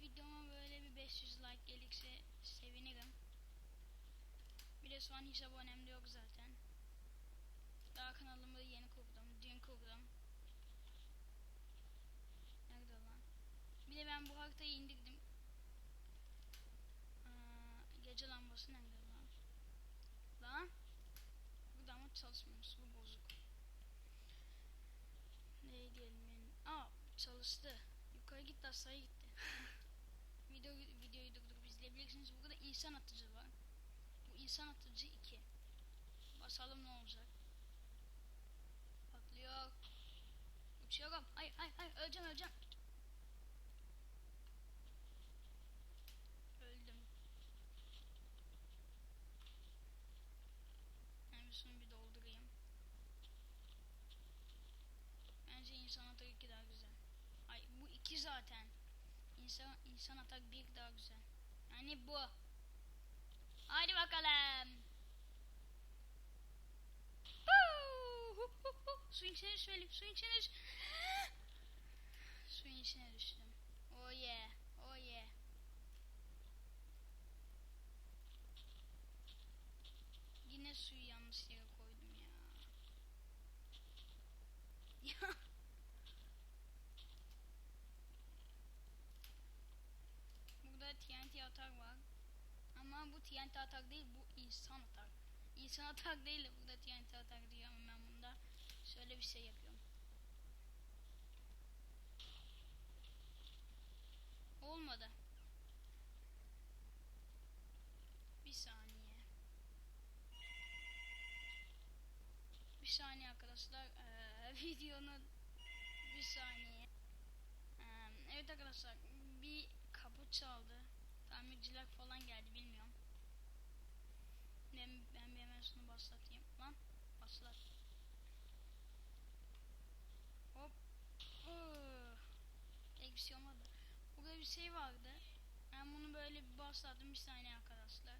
videoma böyle bir 500 like gelirse sevinirim. Bir de şu an hiç abonem de yok zaten. Daha kanalımı yeni kurdum. Dün kurdum. Nerede lan? Bir de ben bu haritayı indirdim. Aa, gece lambası nerede lan? Lan? Burada ama çalışmıyormuş. Bu bozuk. Ne diyelim yani? Aa çalıştı. Yukarı gitti aşağıya gitti. Video, videoyu durdurup izleyebilirsiniz. Burada insan atıcı var. Bu insan atıcı 2. Basalım ne olacak? Patlıyor. Uçuyorum. Ay ay ay öleceğim öleceğim. Öldüm. Hem şunu bir doldurayım. Bence insan atak 2 daha güzel. Ay 2 zaten. İnsan, insan atak 1 daha güzel. Yani bu. Haydi bakalım. Suyun içine düşmeliyim. Suyun içine düş. Suyun içine düştüm. Oh yeah. Oh yeah. Yine suyu yanlış yere koydum ya. Ya. Burada TNT atar var. Ama bu TNT atar değil, bu insan atar. İnsan atar değil de burada TNT atar diyor ama ben bunda şöyle bir şey yapıyorum. Olmadı. Bir saniye. Bir saniye arkadaşlar. Ee, videonun bir saniye. Ee, evet arkadaşlar bir kapı çaldı. Tamirciler falan geldi bilmiyorum. Ben, ben bir hemen şunu başlatayım. Lan başlat. Hop. Oh. Pek bir şey olmadı. Burada bir şey vardı. Ben bunu böyle bir başlattım bir saniye arkadaşlar.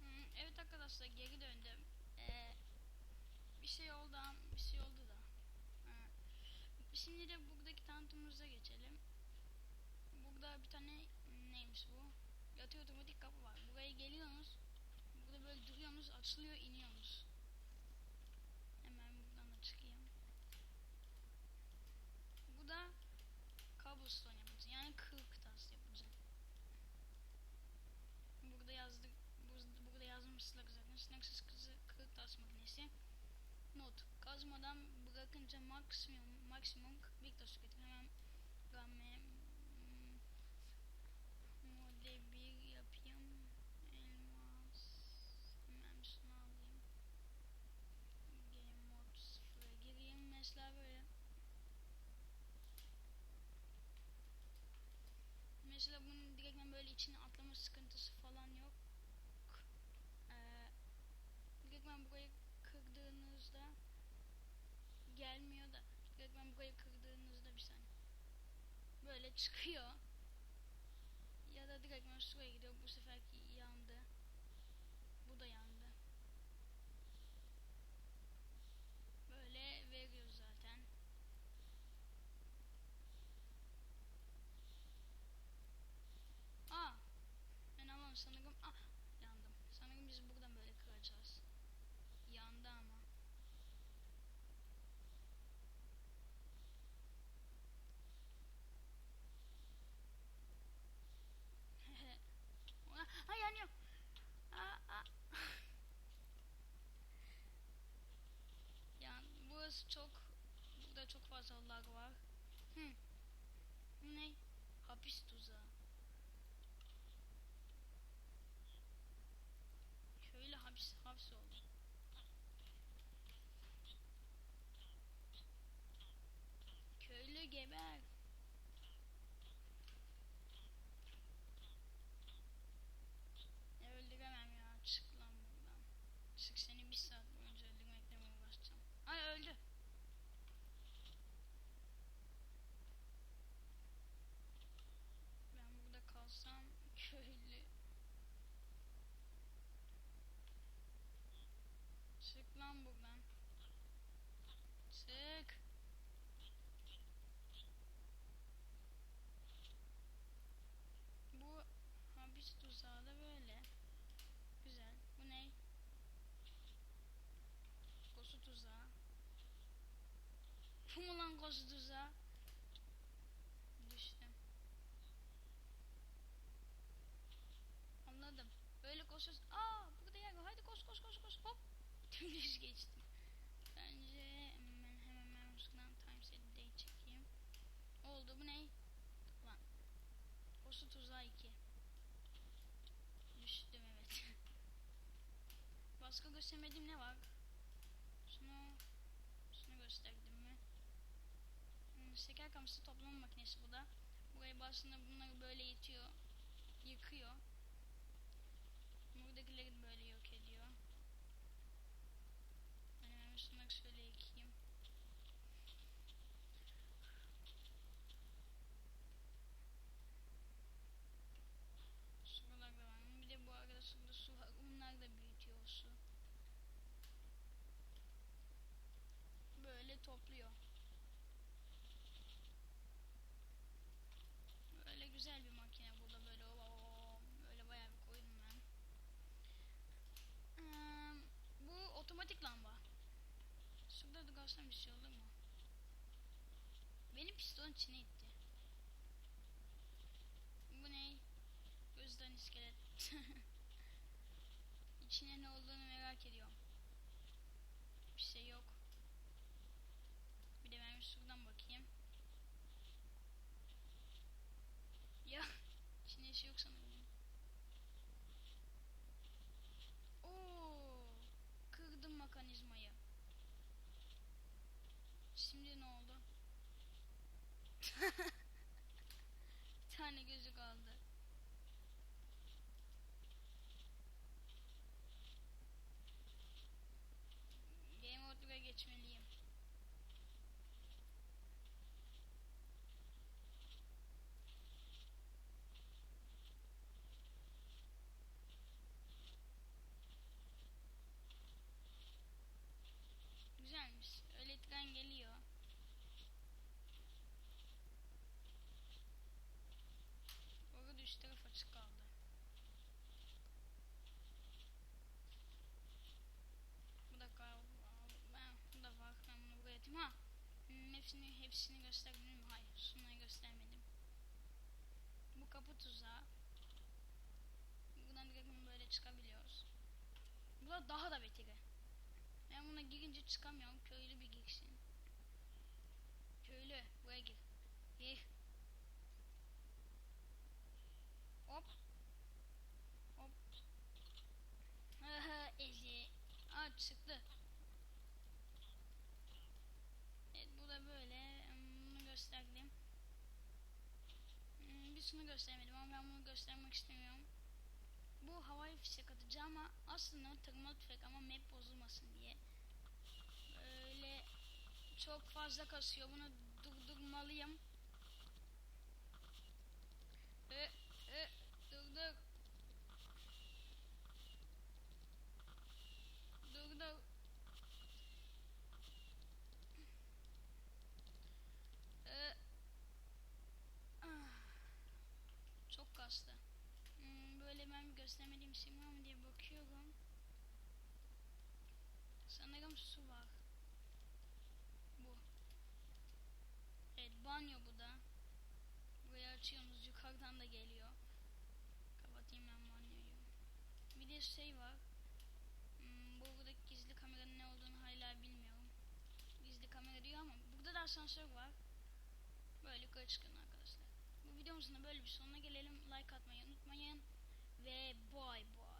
Hmm, evet arkadaşlar geri döndüm. Ee, bir şey oldu bir şey oldu da. Ha. Şimdi de buradaki tanıtımımıza geçelim. Burada bir tane neymiş bu? Yatıyor otomatik kapı var. Buraya geliyorsunuz. Böyle duruyorsunuz, açılıyor, iniyorsunuz. Hemen buradan da çıkayım. Bu da cobblestone yapacağım. Yani kırık tas yapacağım. Burada yazdık, bu- burada yazmışlar zaten. Sınırsız kızı kırık tas makinesi. Not. Kazmadan bırakınca maksimum maksimum 41 taş tüketir. Hemen game böyle çıkıyor ya da direktmen şuraya gidiyor bu seferki lag var. Hı. Bu ne? Hapis tuzağı. Pozu tuzağa düştüm. Anladım. Böyle koşuyoruz. Aa burada yer var. Haydi koş koş koş koş. Hop. Dümdüz geçtim. Bence hemen hemen şuradan time set day çekeyim. Oldu bu ne? Lan. Koşu tuzağı 2. Düştüm evet. Başka göstermediğim ne var? Şunu şunu gösterdim mi? Hmm, şeker kamışı toplama makinesi bu da. Buraya başında bunları böyle itiyor. Yıkıyor. Buradakileri de böyle yok ediyor. Ben hemen şunları şöyle yıkayayım. Şuralar da var. Bir de bu arada şurada su var. Bunlar da büyütüyor o su. Böyle topluyor. Böyle güzel bir makine bu da böyle o böyle bayağı bir koydum ben. Eee, bu otomatik lamba. Şurada da görsem bir şey olur mu? Benim piston içine itti. Bu ne? Gözden iskelet. İçine ne olduğunu merak ediyorum. Richmond EMS. Hepsini hepsini gösterdim mi? Hayır. Şunları göstermedim. Bu kapı tuzağı. Buradan direkt böyle çıkabiliyoruz. Bu da daha da beteri. Ben buna girince çıkamıyorum. Köylü bir girsin. Köylü buraya gir. Gir. Hop. Hop. Aha ezi. Aa çıktı. Evet bu da böyle. Hmm, Bunu gösterdim. Şunu göstermedim ama ben bunu göstermek istemiyorum. Bu havai fişek atıcı ama aslında tırma tüfek ama map bozulmasın diye. Böyle çok fazla kasıyor. Bunu durdurmalıyım. Bir göstermediğim şey var mı diye bakıyorum. Sanırım su var. Bu. Evet banyo bu da. Burayı açıyorsunuz yukarıdan da geliyor. Kapatayım ben banyoyu. Bir de şey var. Hmm, buradaki gizli kameranın ne olduğunu hala bilmiyorum. Gizli kamera diyor ama burada da asansör var. Böyle yukarı çıkın arkadaşlar. Bu videomuzun da böyle bir sonuna gelelim. Like atmayı unutmayın. Bad Boy.